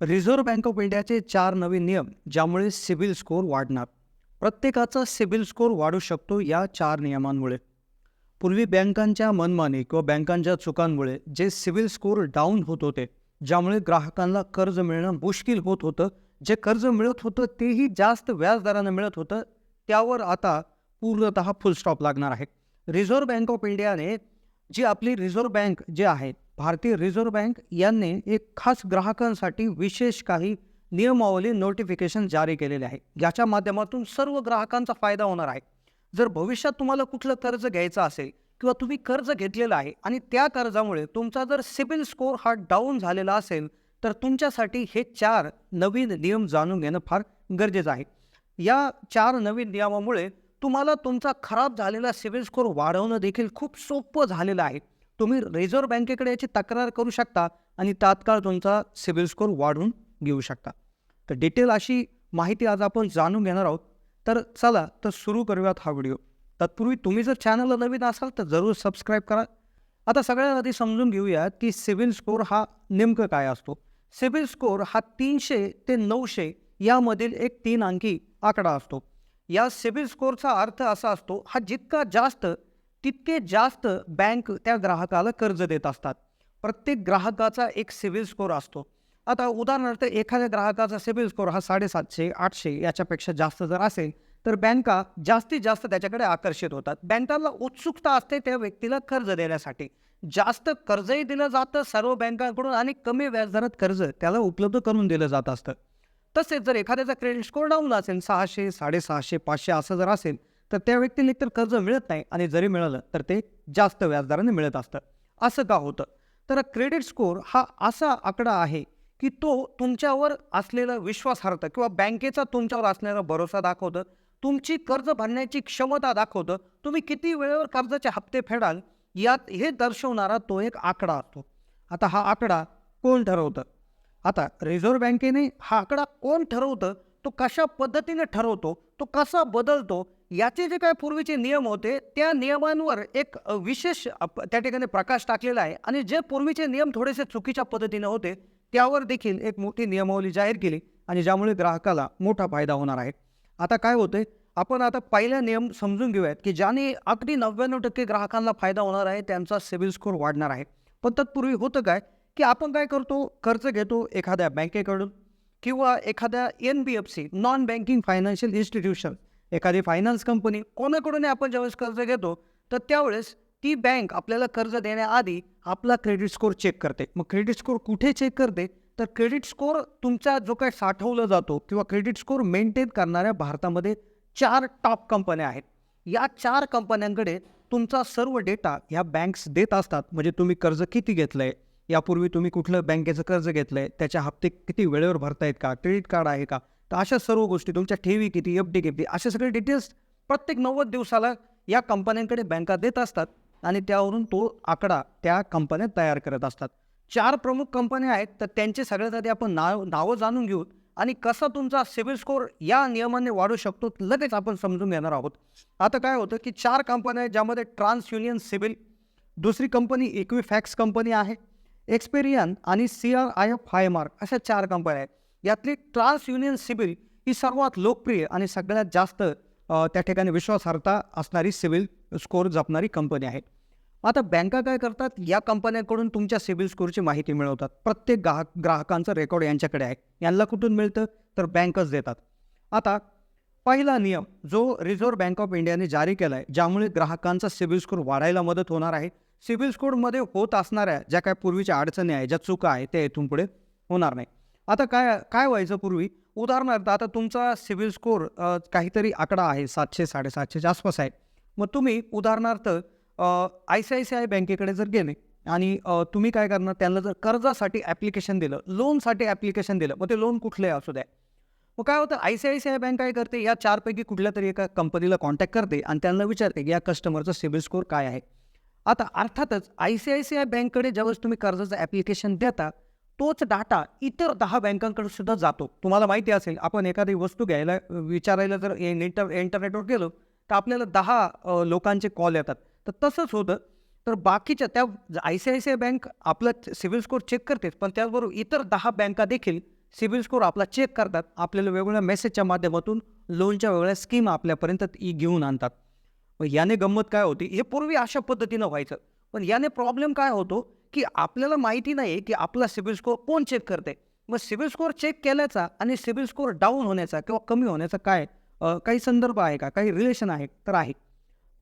Reserve bank of इंडियाचे चार नवीन नियम ज्यामुळे सिबिल स्कोअर वाढणार. प्रत्येकाचा सिबिल स्कोअर वाढू शकतो या चार नियमांमुळे. पूर्वी बँकांच्या मनमानी किंवा बँकांच्या चुकांमुळे जे सिबिल स्कोअर डाऊन होत होते ज्यामुळे ग्राहकांना कर्ज मिळणं मुश्किल होत होतं जे कर्ज मिळत होतं तेही जास्त व्याजदरानं मिळत होतं त्यावर आता पूर्णतः फुल स्टॉप लागणार आहे. रिझर्व्ह बँक ऑफ इंडियाने जी आपली रिझर्व्ह बँक जे आहे भारतीय रिझर्व्ह बँक यांनी एक खास ग्राहकांसाठी विशेष काही नियमावली नोटिफिकेशन जारी केलेले आहे. ज्याच्या माध्यमातून सर्व ग्राहकांचा फायदा होणार आहे. जर भविष्यात तुम्हाला कुठलं कर्ज घ्यायचं असेल किंवा तुम्ही कर्ज घेतलेलं आहे आणि त्या कर्जामुळे तुमचा जर सिबिल स्कोअर हा डाऊन झालेला असेल तर तुमच्यासाठी हे चार नवीन नियम जाणून घेणं फार गरजेचं आहे. या चार नवीन नियमामुळे तुम्हाला तुमचा खराब झालेला सिबिल स्कोअर वाढवणं देखील खूप सोपं झालेलं आहे. तुम्ही रिझर्व्ह बँकेकडे याची तक्रार करू शकता आणि तात्काळ तुमचा सिबिल स्कोअर वाढवून घेऊ शकता. तर डिटेल अशी माहिती आज आपण जाणून घेणार आहोत. तर चला तर सुरू करूयात हा व्हिडिओ. तत्पूर्वी तुम्ही जर चॅनलला नवीन असाल तर जरूर सबस्क्राईब करा. आता सगळ्यात आधी समजून घेऊयात की सिबिल स्कोअर हा नेमकं काय असतो. सिबिल स्कोअर हा तीनशे ते नऊशे यामधील एक तीन अंकी आकडा असतो. या सिबिल स्कोअरचा अर्थ असा असतो हा जितका जास्त तितके जास्त बँक त्या ग्राहकाला कर्ज देत असतात. प्रत्येक ग्राहकाचा एक सिबिल स्कोअर असतो. आता उदाहरणार्थ एखाद्या ग्राहकाचा सिबिल स्कोअर हा साडेसातशे आठशे याच्यापेक्षा जास्त जर असेल तर बँका जास्तीत जास्त त्याच्याकडे आकर्षित होतात. बँकांना उत्सुकता असते त्या व्यक्तीला कर्ज देण्यासाठी. जास्त कर्जही दिलं जातं सर्व बँकांकडून आणि कमी व्याजदरात कर्ज त्याला उपलब्ध करून दिलं जात असतं. तसेच जर एखाद्याचा क्रेडिट स्कोअर डाऊन असेल सहाशे साडेसहाशे पाचशे असं जर असेल तर त्या व्यक्तीला एकतर कर्ज मिळत नाही आणि जरी मिळालं तर ते जास्त व्याजदराने मिळत असतं. असं का होतं? तर क्रेडिट स्कोअर हा असा आकडा आहे की तो तुमच्यावर असलेला विश्वासार्हता किंवा बँकेचा तुमच्यावर असलेला भरोसा दाखवतं. तुमची कर्ज भरण्याची क्षमता दाखवतं. तुम्ही किती वेळेवर कर्जाचे हप्ते फेडाल यात हे दर्शवणारा तो एक आकडा असतो. आता हा आकडा कोण ठरवतं? आता रिझर्व्ह बँकेने हा आकडा कोण ठरवतं? तो कशा पद्धतीने ठरवतो तो कसा बदलतो याचे जे काय पूर्वीचे नियम होते त्या नियमांवर एक विशेष त्या ठिकाणी प्रकाश टाकलेला आहे. आणि जे पूर्वीचे नियम थोडेसे चुकीच्या पद्धतीने होते त्यावर देखील एक मोठी नियमावली जाहीर केली आणि ज्यामुळे ग्राहकाला मोठा फायदा होणार आहे. आता काय होतंय आपण आता पहिला नियम समजून घेऊयात की ज्याने अगदी नव्याण्णव टक्के ग्राहकांना फायदा होणार आहे त्यांचा सिबिल स्कोअर वाढणार आहे. पण तत्पूर्वी होतं काय की आपण काय करतो कर्ज घेतो एखाद्या बँकेकडून किंवा एखाद्या N B F C non banking financial institution एखादी फायनान्स कंपनी कोणाकडून आपण ज्यावेळेस कर्ज घेतो तर त्यावेळेस ती बँक आपल्याला कर्ज देण्याआधी आपला क्रेडिट स्कोअर चेक करते. मग क्रेडिट स्कोअर कुठे चेक करते? तर क्रेडिट स्कोअर तुमचा जो काय साठवला जातो किंवा क्रेडिट स्कोअर मेंटेन करणाऱ्या भारतामध्ये चार टॉप कंपन्या आहेत. या चार कंपन्यांकडे तुमचा सर्व डेटा ह्या बँक्स देत असतात. म्हणजे तुम्ही कर्ज किती घेतलं आहे यापूर्वी तुम्ही कुठलं बँकेचं कर्ज घेतलं आहे त्याच्या हप्ते किती वेळेवर भरतायत का क्रेडिट कार्ड आहे का? तर अशा सर्व गोष्टी तुमच्या ठेवी किती एफ डी किती असे सगळे डिटेल्स प्रत्येक नव्वद दिवसाला या कंपन्यांकडे बँका देत असतात आणि त्यावरून तो आकडा त्या कंपन्या तयार करत असतात. चार प्रमुख कंपन्या आहेत तर त्यांचे सगळ्यात आधी आपण नाव नावं जाणून घेऊ आणि कसा तुमचा सिबिल स्कोअर या नियमाने वाढू शकतो लगेच आपण समजून घेणार आहोत. आता काय होतं की चार कंपन्या आहेत ज्यामध्ये ट्रान्स युनियन सिबिल दुसरी कंपनी इक्विफॅक्स कंपनी आहे एक्सपेरियन आणि C R I F High Mark अशा चार कंपन्या आहेत. यातली ट्रान्स युनियन सिबिल ही सर्वात लोकप्रिय आणि सगळ्यात जास्त त्या ठिकाणी विश्वासार्हता असणारी सिबिल स्कोअर जपणारी कंपनी आहे. आता बँका काय करतात? या कंपन्यांकडून तुमच्या सिबिल स्कोअरची माहिती मिळवतात. प्रत्येक ग्राहक ग्राहकांचं रेकॉर्ड यांच्याकडे आहे. यांना कुठून मिळतं? तर बँकच देतात. आता पहिला नियम जो रिझर्व्ह बँक ऑफ इंडियाने जारी केला आहे ज्यामुळे ग्राहकांचा सिबिल स्कोअर वाढायला मदत होणार आहे सिबिल स्कोअरमध्ये होत असणाऱ्या ज्या काय पूर्वीच्या अडचणी आहे ज्या चुका आहे त्या इथून पुढे होणार नाही. आता काय काय व्हायचं पूर्वी? उदाहरणार्थ आता तुमचा सिबिल स्कोअर काहीतरी आकडा आहे सातशे साडेसातशेच्या आसपास आहे. मग तुम्ही उदाहरणार्थ I C I C I बँकेकडे जर गेले आणि तुम्ही काय करणार? त्यांना जर कर्जासाठी ॲप्लिकेशन दिलं लोनसाठी ॲप्लिकेशन दिलं मग ते लोन कुठलंही असू द्या. मग काय होतं? I C I C I bank काय करते? या चारपैकी कुठल्या तरी एका कंपनीला कॉन्टॅक्ट करते आणि त्यांना विचारते की या कस्टमरचं सिबिल स्कोअर काय आहे? आता अर्थातच I C I C I बँककडे ज्यावेळेस तुम्ही कर्जाचं ॲप्लिकेशन देता तोच डाटा इतर दहा बँकांकडे सुद्धा जातो. तुम्हाला माहिती असेल आपण एखादी वस्तू घ्यायला विचारायला जर इंटर इंटरनेटवर गेलो तर आपल्याला दहा लोकांचे कॉल येतात. तर तसंच होतं. तर बाकीच्या त्या I C I C I bank आपलं सिबिल स्कोअर चेक करतेच पण त्याचबरोबर इतर दहा बँका देखील सिबिल स्कोर आपला चेक करतात. आपल्याला वेगवेगळ्या मेसेजच्या माध्यमातून लोनच्या वेगळ्या स्कीम आपल्यापर्यंत इ- घेऊन आणतात. मग याने गंमत काय होती? हे पूर्वी अशा पद्धतीनं व्हायचं. पण याने प्रॉब्लेम काय होतो? की आपल्याला माहिती नाही की आपला सिबिल स्कोअर कोण चेक करते मग सिबिल स्कोअर चेक केल्याचा आणि सिबिल स्कोअर डाऊन होण्याचा किंवा कमी होण्याचा काय काही संदर्भ आहे का? काही रिलेशन आहे तर आहे.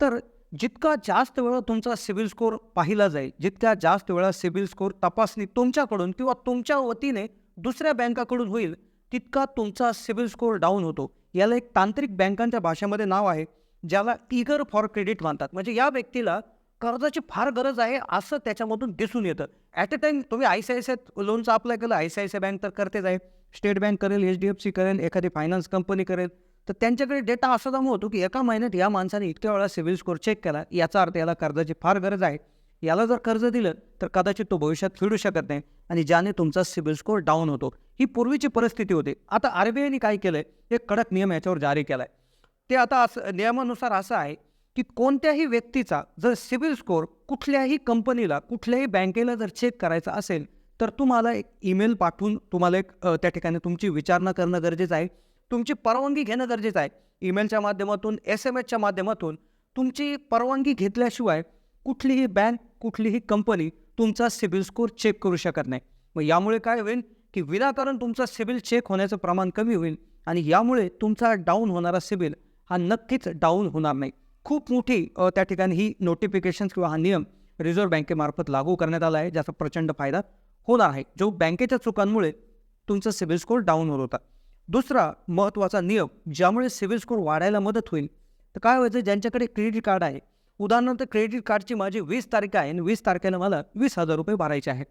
तर जितका जास्त वेळा तुमचा सिबिल स्कोअर पाहिला जाईल जितक्या जास्त वेळा सिबिल स्कोअर तपासणी तुमच्याकडून किंवा तुमच्या वतीने दुसऱ्या बँकाकडून होईल तितका तुमचा सिबिल स्कोअर डाऊन होतो. याला एक तांत्रिक बँकांच्या भाषेमध्ये नाव आहे. ज्याला इगर फॉर क्रेडिट मानतात म्हणजे या व्यक्तीला कर्जाची फार गरज आहे असं त्याच्यामधून दिसून येतं. ॲट अ टाइम तुम्ही I C I C I लोनचं apply केलं I C I C I bank तर करतेच आहे. स्टेट बँक करेल एच डी एफ सी करेल एखादी फायनान्स कंपनी करेल. तर त्यांच्याकडे डेटा असा जमा होतो की एका महिन्यात या माणसाने इतक्या वेळा सिबिल स्कोअर चेक केला. याचा अर्थ याला कर्जाची फार गरज आहे. याला जर कर्ज दिलं तर कदाचित तो भविष्यात फेडू शकत नाही आणि ज्याने तुमचा सिबिल स्कोअर डाऊन होतो. ही पूर्वीची परिस्थिती होती. आता आर बी आयने काय केलं आहे एक कडक नियम याच्यावर जारी केला आहे ते आता असं नियमानुसार असं आहे की कोणत्याही व्यक्तीचा जर सिबिल स्कोअर कुठल्याही कंपनीला कुठल्याही बँकेला जर चेक करायचा असेल तर तुम्हाला एक ईमेल पाठवून तुम्हाला एक त्या ठिकाणी तुमची विचारणा करणं गरजेचं आहे. तुमची परवानगी घेणं गरजेचं आहे. ईमेलच्या माध्यमातून एस एम एसच्या माध्यमातून तुमची परवानगी घेतल्याशिवाय कुठलीही बँक कुठलीही कंपनी तुमचा सिबिल स्कोअर चेक करू शकत नाही. मग यामुळे काय होईल की विनाकारण तुमचा सिबिल चेक होण्याचं प्रमाण कमी होईल आणि यामुळे तुमचा डाऊन होणारा सिबिल हा नक्कीच डाऊन होणार नाही. खूप मोठी त्या ठिकाणी ही नोटिफिकेशन किंवा हा नियम रिझर्व्ह बँकेमार्फत लागू करण्यात आला आहे ज्याचा प्रचंड फायदा होणार आहे. जो बँकेच्या चुकांमुळे तुमचा सिबिल स्कोअर डाऊन होत होता. दुसरा महत्त्वाचा नियम ज्यामुळे सिबिल स्कोअर वाढायला मदत होईल. तर काय व्हायचं ज्यांच्याकडे क्रेडिट कार्ड आहे उदाहरणार्थ क्रेडिट कार्डची माझी वीस तारीख आहे आणि वीस तारखेला मला वीस हजार रुपये भरायचे आहेत.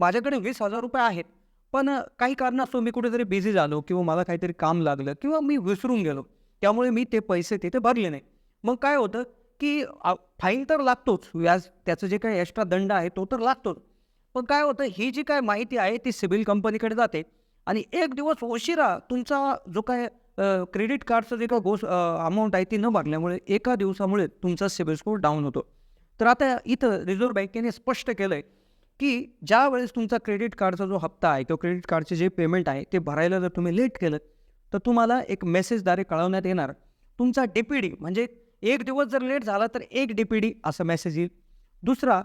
माझ्याकडे वीस हजार रुपये आहेत पण काही कारणास्तव मी कुठेतरी बिझी झालो किंवा मला काहीतरी काम लागलं किंवा मी विसरून गेलो. त्यामुळे मी ते पैसे तिथे भरले नाही. मग काय होतं की फाईन तर लागतोच. व्याज त्याचं जे काही एक्स्ट्रा दंड आहे तो तर लागतोच. पण काय होतं ही जी काय माहिती आहे ती सिबिल कंपनीकडे जाते. आणि एक दिवस उशिरा तुमचा जो काय क्रेडिट कार्डचं जे काय गोस अमाऊंट आहे ती न भरल्यामुळे एका दिवसामुळे तुमचा सिबिल स्कोर डाऊन होतो. तर आता इथं रिझर्व्ह बँकेने स्पष्ट केलं आहे की ज्या वेळेस तुमचा क्रेडिट कार्डचा जो हप्ता आहे किंवा क्रेडिट कार्डचे जे पेमेंट आहे ते भरायला जर तुम्ही लेट केलं तर तुम्हाला एक मेसेजद्वारे कळवण्यात येणार. तुमचा डी पी डी म्हणजे एक दिवस जर लेट झाला तर एक डी पी डी असं मेसेज येईल. दुसरा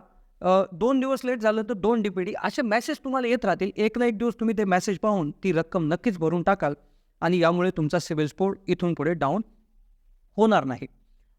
दोन दिवस लेट झालं तर दोन डी पी डी असे मेसेज तुम्हाला येत राहतील. एक ना एक दिवस तुम्ही ते मेसेज पाहून ती रक्कम नक्कीच भरून टाकाल आणि यामुळे तुमचा सिबिल स्कोर इथून पुढे डाऊन होणार नाही.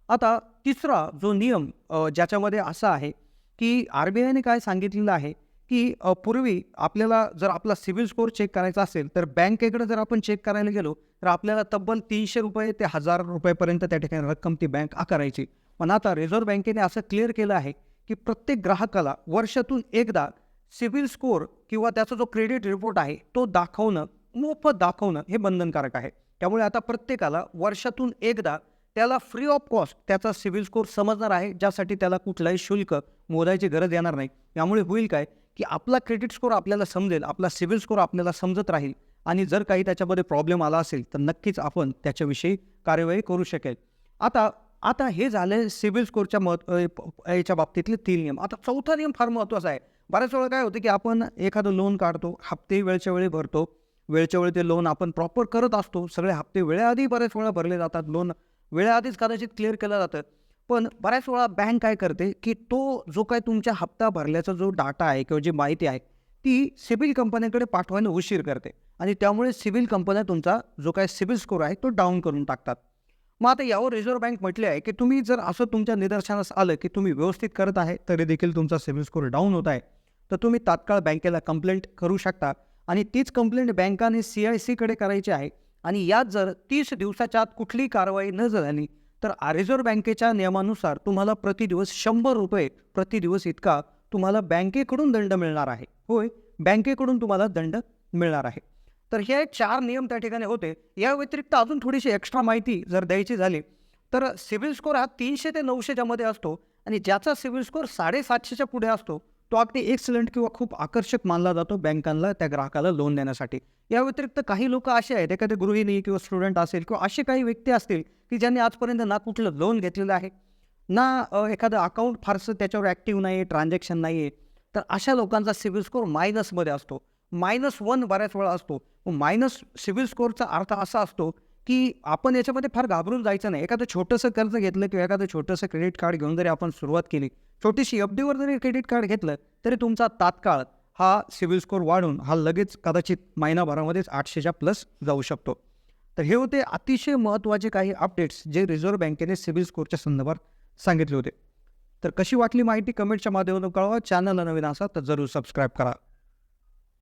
आता तिसरा जो नियम ज्याच्यामध्ये असा आहे की आर बी आयने काय सांगितलेलं आहे? की पूर्वी आपल्याला जर आपला सिबिल स्कोअर चेक करायचा असेल तर बँकेकडे जर आपण चेक करायला गेलो तर आपल्याला तब्बल तीनशे रुपये ते हजार रुपयेपर्यंत त्या ठिकाणी रक्कम ती बँक आकारायची. पण आता रिझर्व्ह बँकेने असं क्लिअर केलं आहे की प्रत्येक ग्राहकाला वर्षातून एकदा सिबिल स्कोअर किंवा त्याचा जो क्रेडिट रिपोर्ट आहे तो दाखवणं मोफत दाखवणं हे बंधनकारक आहे. त्यामुळे आता प्रत्येकाला वर्षातून एकदा त्याला फ्री ऑफ कॉस्ट त्याचा सिबिल स्कोअर समजणार आहे ज्यासाठी त्याला कुठलाही शुल्क मोजायची गरज येणार नाही. यामुळे होईल काय? की आपला क्रेडिट स्कोअर आपल्याला समजेल आपला सिबिल स्कोअर आपल्याला समजत राहील. आणि जर काही त्याच्यामध्ये प्रॉब्लेम आला असेल तर नक्कीच आपण त्याच्याविषयी कार्यवाही करू शकेल. आता आता हे झालं सिबिल स्कोअरच्या मत याच्या बाबतीतले तीन नियम. आता चौथा नियम फार महत्त्वाचा आहे. बऱ्याच वेळा काय होतं की आपण एखादं लोन काढतो हप्ते वेळच्या वेळी भरतो. वेळच्या वेळी ते लोन आपण प्रॉपर करत असतो. सगळे हप्ते वेळेआधी बऱ्याच वेळा भरले जातात. लोन वेळेआधीच कदाचित क्लिअर केलं जातं. पण बऱ्याच वेळा बँक काय करते की तो जो काय तुमच्या हप्ता भरल्याचा जो डाटा आहे किंवा जी माहिती आहे ती सिबिल कंपन्यांकडे पाठवायला उशीर करते. आणि त्यामुळे सिबिल कंपन्या तुमचा जो काय सिबिल स्कोर आहे तो डाऊन करून टाकतात. मग आता यावर रिझर्व्ह बँक म्हटले आहे की तुम्ही जर असं तुमच्या निदर्शनास आलं की तुम्ही व्यवस्थित करत आहे तरी देखील तुमचा सिबिल स्कोर डाऊन होत आहे. तर तुम्ही तात्काळ बँकेला कंप्लेंट करू शकता. आणि तीच कंप्लेंट बँकाने सी आय सीकडे करायची आहे. आणि यात जर तीस दिवसाच्या आत कुठलीही कारवाई न झाली तर रिझर्व्ह बँकेच्या नियमानुसार तुम्हाला प्रति दिवस शंभर रुपये प्रतिदिवस इतका तुम्हाला बँकेकडून दंड मिळणार आहे. होय बँकेकडून तुम्हाला दंड मिळणार आहे. तर हे चार नियम त्या ठिकाणी होते. या व्यतिरिक्त अजून थोडीशी एक्स्ट्रा माहिती जर द्यायची झाली तर सिबिल स्कोअर हा तीनशे ते नऊशेच्या मध्ये असतो आणि ज्याचा सिबिल स्कोअर साडेसातशेच्या पुढे असतो तो अगदी एक्सलंट किंवा खूप आकर्षक मानला जातो बँकांना त्या ग्राहकाला लोन देण्यासाठी. या व्यतिरिक्त काही लोक असे आहेत एखादे गृहिणी किंवा स्टुडंट असेल किंवा असे काही व्यक्ती असतील की ज्यांनी आजपर्यंत ना कुठलं लोन घेतलेलं आहे ना एखादं अकाउंट फारसं त्याच्यावर ॲक्टिव्ह नाही आहे ट्रान्झॅक्शन नाही आहे तर अशा लोकांचा सिबिल स्कोअर मायनसमध्ये असतो. मायनस वन बऱ्याच वेळा असतो. मायनस सिबिल स्कोअरचा अर्थ असा असतो की आपण याच्यामध्ये फार घाबरून जायचं नाही. एखादं छोटंसं कर्ज घेतलं किंवा एखादं छोटंसं क्रेडिट कार्ड घेऊन जरी आपण सुरुवात केली छोटीशी एफ डीवर जरी क्रेडिट कार्ड घेतलं तरी तुमचा तात्काळ हा सिबिल स्कोअर वाढून हा लगेच कदाचित महिनाभरामध्येच आठशेच्या प्लस जाऊ शकतो. तर हे होते अतिशय महत्त्वाचे काही अपडेट्स जे रिझर्व्ह बँकेने सिबिल स्कोअरच्या संदर्भात सांगितले होते. तर कशी वाटली माहिती कमेंटच्या माध्यमातून कळवा. चॅनलला नवीन असा तर जरूर सबस्क्राईब करा.